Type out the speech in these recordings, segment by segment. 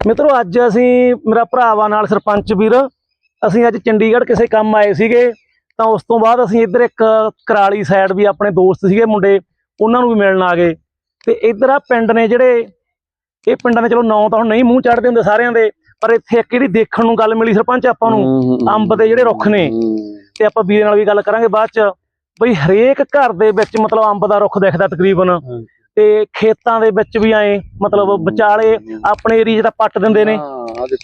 ਮਿੱਤਰੋ ਅੱਜ ਅਸੀਂ ਮੇਰਾ ਭਰਾਵਾ ਨਾਲ ਸਰਪੰਚ ਵੀਰ ਅਸੀਂ ਅੱਜ ਚੰਡੀਗੜ੍ਹ ਕਿਸੇ ਕੰਮ ਆਏ ਸੀਗੇ ਤਾਂ ਉਸ ਤੋਂ ਬਾਅਦ ਅਸੀਂ ਇੱਧਰ ਇੱਕ ਕਰਾਲੀ ਸਾਈਡ ਵੀ ਆਪਣੇ ਦੋਸਤ ਸੀਗੇ ਮੁੰਡੇ ਉਹਨਾਂ ਨੂੰ ਵੀ ਮਿਲਣ ਆ ਗਏ। ਤੇ ਇੱਧਰ ਆ ਪਿੰਡ ਨੇ ਜਿਹੜੇ ਇਹ ਪਿੰਡਾਂ ਦੇ ਚਲੋ ਨਾਂ ਤਾਂ ਹੁਣ ਨਹੀਂ ਮੂੰਹ ਚੜਦੇ ਹੁੰਦੇ ਸਾਰਿਆਂ ਦੇ ਪਰ ਇੱਥੇ ਇੱਕ ਜਿਹੜੀ ਦੇਖਣ ਨੂੰ ਗੱਲ ਮਿਲੀ ਸਰਪੰਚ ਆਪਾਂ ਨੂੰ ਅੰਬ ਦੇ ਜਿਹੜੇ ਰੁੱਖ ਨੇ। ਤੇ ਆਪਾਂ ਵੀਰੇ ਨਾਲ ਵੀ ਗੱਲ ਕਰਾਂਗੇ ਬਾਅਦ ਚ ਬਈ ਹਰੇਕ ਘਰ ਦੇ ਵਿੱਚ ਮਤਲਬ ਅੰਬ ਦਾ ਰੁੱਖ ਦਿਖਦਾ ਤਕਰੀਬਨ। ਤੇ ਖੇਤਾਂ ਦੇ ਵਿੱਚ ਵੀ ਆਏ ਮਤਲਬ ਵਿਚਾਲੇ ਆਪਣੇ ਏਰੀਆ 'ਚ ਤਾਂ ਪੱਟ ਦਿੰਦੇ ਨੇ।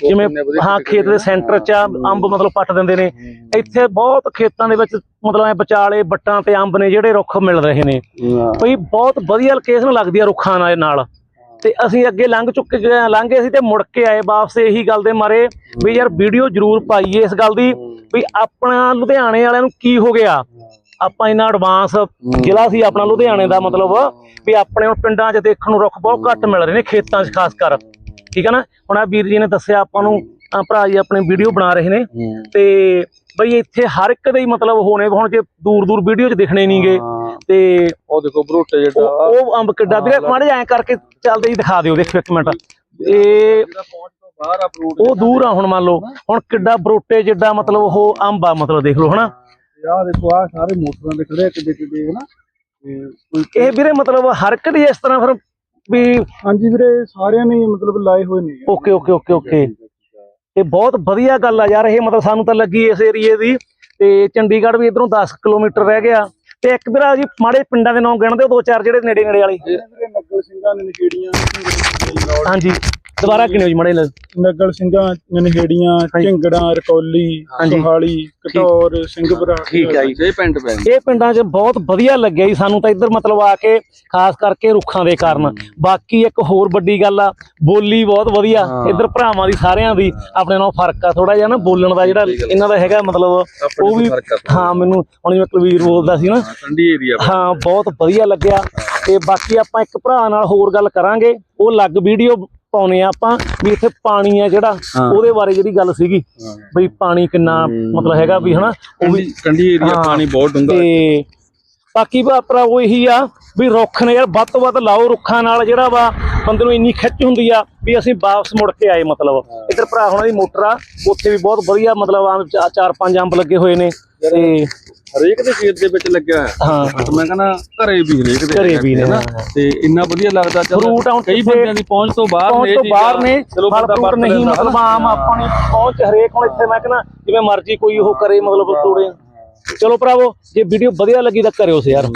ਜਿਵੇਂ ਹਾਂ ਖੇਤ ਦੇ ਸੈਂਟਰ 'ਚ ਅੰਬ ਮਤਲਬ ਪੱਟ ਦਿੰਦੇ ਨੇ। ਇੱਥੇ ਬਹੁਤ ਖੇਤਾਂ ਦੇ ਵਿੱਚ ਮਤਲਬ ਐ ਵਿਚਾਲੇ ਬੱਟਾਂ ਤੇ ਅੰਬ ਨੇ ਜਿਹੜੇ ਰੁੱਖ ਮਿਲ ਰਹੇ ਨੇ। ਬਈ ਬਹੁਤ ਵਧੀਆ ਲੋਕੇਸ਼ਨ ਲੱਗਦੀ ਆ ਰੁੱਖਾਂ ਨਾਲ ਨਾਲ। ਤੇ ਅਸੀਂ ਅੱਗੇ ਲੰਘ ਚੁੱਕੇ ਗਏ- ਲੰਘ ਗਏ ਸੀ ਤੇ ਮੁੜ ਕੇ ਆਏ ਵਾਪਸ ਇਹੀ ਗੱਲ ਦੇ ਮਾਰੇ ਵੀ ਯਾਰ ਵੀਡੀਓ ਜ਼ਰੂਰ ਪਾਈਏ ਇਸ ਗੱਲ ਦੀ ਵੀ ਆਪਣਾ ਲੁਧਿਆਣੇ ਵਾਲਿਆਂ ਨੂੰ ਕੀ ਹੋ ਗਿਆ? ਆਪਾਂ ਇੰਨਾ ਐਡਵਾਂਸ ਜ਼ਿਲ੍ਹਾ ਸੀ ਆਪਣਾ ਲੁਧਿਆਣੇ ਦਾ ਮਤਲਬ ਵੀ ਆਪਣੇ ਹੁਣ ਪਿੰਡਾਂ 'ਚ ਦੇਖਣ ਨੂੰ ਰੁੱਖ ਬਹੁਤ ਘੱਟ ਮਿਲ ਰਹੇ ਨੇ ਖੇਤਾਂ 'ਚ ਖਾਸ ਕਰ। ਠੀਕ ਹੈ ਨਾ? ਹੁਣ ਆ ਵੀਰ ਜੀ ਨੇ ਦੱਸਿਆ ਆਪਾਂ ਨੂੰ ਭਰਾ ਜੀ ਆਪਣੇ ਵੀਡੀਓ ਬਣਾ ਰਹੇ ਨੇ। ਤੇ ਬਈ ਇੱਥੇ ਹਰ ਇੱਕ ਦੇ ਹੀ ਮਤਲਬ ਹੋਣੇ ਹੁਣ ਜੇ ਦੂਰ ਦੂਰ ਵੀਡੀਓ 'ਚ ਦਿਖਣੇ ਨਹੀਂਗੇ ਤੇ ਉਹ ਦੇਖੋ ਬਰੋਟੇ ਜਿਹੜਾ ਉਹ ਅੰਬ ਕਿੱਡਾ ਵੀਰੇ ਮਾੜੇ ਐਂ ਕਰਕੇ ਚੱਲਦੇ ਹੀ ਦਿਖਾ ਦਿਓ ਦੇਖੋ ਇੱਕ ਮਿੰਟ। ਇਹ ਤੋਂ ਉਹ ਦੂਰ ਆ ਹੁਣ ਮੰਨ ਲਓ ਹੁਣ ਕਿੱਡਾ ਬਰੋਟੇ ਜਿੱਡਾ ਮਤਲਬ ਉਹ ਅੰਬ ਆ ਮਤਲਬ ਦੇਖ ਲਓ ਹਨਾ? ਆ ਦੇਖੋ ਆ ਸਾਰੇ ਮੋਟਰਾਂ ਦੇ ਖੜੇ ਕਿੱਡੇ ਕਿੱਡੇ ਹਨਾ? ਤੇ ਕੋਈ ਇਹ ਵੀਰੇ ਮਤਲਬ ਹਰ ਇੱਕ ਦੀ ਇਸ ਤਰ੍ਹਾਂ ਫਿਰ ਵੀ ਹਾਂਜੀ ਵੀਰੇ ਸਾਰਿਆਂ ਨੇ ਹੀ ਮਤਲਬ ਲਾਏ ਹੋਏ ਨੇ। Okay okay okay okay. ਇਹ ਬਹੁਤ ਵਧੀਆ ਗੱਲ ਆ ਯਾਰ ਇਹ ਮਤਲਬ ਸਾਨੂੰ ਤਾਂ ਲੱਗੀ ਇਸ ਏਰੀਏ ਦੀ। ਤੇ ਚੰਡੀਗੜ੍ਹ ਵੀ ਇਧਰੋਂ 10 ਕਿਲੋਮੀਟਰ ਰਹਿ ਗਿਆ। ਤੇ ਇੱਕ ਵੀਰਾ ਜੀ ਮਾੜੇ ਪਿੰਡਾਂ ਦੇ ਨਾਮ ਗਿਣਦੇ ਹੋ ਦੋ ਚਾਰ ਜਿਹੜੇ ਨੇੜੇ ਨੇੜੇ ਵਾਲੇ ਵੀਰੇ ਨਗਲ ਸਿੰਘਾਂ ਨੇ ਨਖੇੜੀਆਂ ਹਾਂਜੀ। ਦੁਬਾਰਾ ਗਿਣਿਓ ਜੀ ਮਾੜੇ। ਨਗਲ ਸਿੰਘਾਂ ਨਖੇੜੀਆਂ ਝਿੰਗੜਾਂ ਰਕੌਲੀ ਹਾਂਜੀ। ਸੁਹਾਲੀ ਕਟੌਰ ਸਿੰਘਪੁਰਾ ਠੀਕ ਹੈ ਜੀ। ਇਹ ਪਿੰਡ ਪੈ ਇਹ ਪਿੰਡਾਂ 'ਚ ਬਹੁਤ ਵਧੀਆ ਲੱਗਿਆ ਜੀ ਸਾਨੂੰ ਤਾਂ ਇੱਧਰ ਮਤਲਬ ਆ ਕੇ ਖਾਸ ਕਰਕੇ ਰੁੱਖਾਂ ਦੇ ਕਾਰਨ। ਬਾਕੀ ਇੱਕ ਹੋਰ ਵੱਡੀ ਗੱਲ ਆ ਬੋਲੀ ਬਹੁਤ ਵਧੀਆ। ਹਾਂ। ਇੱਧਰ ਭਰਾਵਾਂ ਦੀ ਸਾਰਿਆਂ ਦੀ ਆਪਣੇ ਨਾਲ ਫ਼ਰਕ ਆ ਥੋੜਾ ਜਿਹਾ ਨਾ ਬੋਲਣ ਦਾ ਜਿਹੜਾ ਇਹਨਾਂ ਦਾ ਹੈਗਾ ਮਤਲਬ ਉਹ ਵੀ ਹਾਂ ਮੈਨੂੰ ਹੁਣ ਜਿਵੇਂ ਕੁਲਵੀਰ ਬੋਲਦਾ ਸੀ ਨਾ। ਠੰਡੀ ਏਰੀਆ ਹਾਂ ਬਹੁਤ ਵਧੀਆ ਲੱਗਿਆ। ਤੇ ਬਾਕੀ ਆਪਾਂ ਇੱਕ ਭਰਾ ਨਾਲ ਹੋਰ ਗੱਲ ਕਰਾਂਗੇ ਉਹ ਅਲੱਗ ਵੀਡੀਓ ਪਾਉਣੇ ਆ ਆਪਾਂ ਵੀ ਇੱਥੇ ਪਾਣੀ ਆ ਜਿਹੜਾ। ਉਹਦੇ ਬਾਰੇ ਜਿਹੜੀ ਗੱਲ ਸੀਗੀ ਬਈ ਪਾਣੀ ਕਿੰਨਾ ਮਤਲਬ ਹੈਗਾ ਵੀ ਹਨਾ ਉਹ ਵੀ ਠੰਡੀ ਏਰੀਆ। ਪਾਣੀ ਬਹੁਤ ਡੂੰਘਾ ਤੇ ਬਾਕੀ ਭਾਪਰਾ ਉਹ ਇਹੀ ਆ ਵੀ ਰੁੱਖ ਨੇ ਯਾਰ ਵੱਧ ਤੋਂ ਵੱਧ ਲਾਓ ਰੁੱਖਾਂ ਨਾਲ ਜਿਹੜਾ ਵਾ ਬੰਦੇ ਨੂੰ ਇੰਨੀ ਖਿੱਚ ਹੁੰਦੀ ਆ ਵੀ ਅਸੀਂ ਵਾਪਸ ਮੁੜ ਕੇ ਆਏ ਮਤਲਬ। ਇੱਧਰ ਭਰਾ ਹੁਣਾਂ ਦੀ ਮੋਟਰ ਆ ਉੱਥੇ ਵੀ ਬਹੁਤ ਵਧੀਆ ਮਤਲਬ ਆ ਚਾ- ਚਾਰ ਪੰਜ ਅੰਬ ਲੱਗੇ ਹੋਏ ਨੇ। ਤੇ ਹਰੇਕ ਦੇ ਖੇਤ ਦੇ ਵਿੱਚ ਲੱਗਿਆ ਹਾਂ ਤੇ ਮੈਂ ਕਹਿੰਦਾ ਘਰੇ ਵੀ ਹਰੇਕ ਦੇ ਘਰੇ ਵੀ ਨੇ, ਹਨਾ? ਹਾਂ। ਤੇ ਇੰਨਾ ਵਧੀਆ ਲੱਗਦਾ ਚੱਲ ਫਰੂਟ ਹੁਣ ਕਈ ਕਿੱਥੇ- ਬੰਦਿਆਂ ਦੀ ਪਹੁੰਚ ਤੋਂ ਬਾਹਰ ਪਹੁੰਚ ਤੋਂ ਚੀਜ਼ਾਂ। ਬਾਹਰ ਨੇ ਚਲੋ ਫਲ ਬੰਦਾ ਫਰੂਟ ਵਰਤ ਨਹੀਂ ਲੈਂਦਾ ਮਤਲਬ? ਆਮ ਆਪਾਂ ਨੂੰ ਪਹੁੰਚ ਹਰੇਕ ਹੁਣ ਇੱਥੇ ਮੈਂ ਕਹਿੰਦਾ ਜਿਵੇਂ ਮਰਜ਼ੀ ਕੋਈ ਉਹ ਕਰੇ ਮਤਲਬ ਤੋੜੇ ਚਲੋ ਭਰਾਵੋ ਜੇ ਵੀਡੀਓ ਵਧੀਆ ਲੱਗੀ ਤਾਂ ਕਰਿਓ ਸੇ ਯਾਰ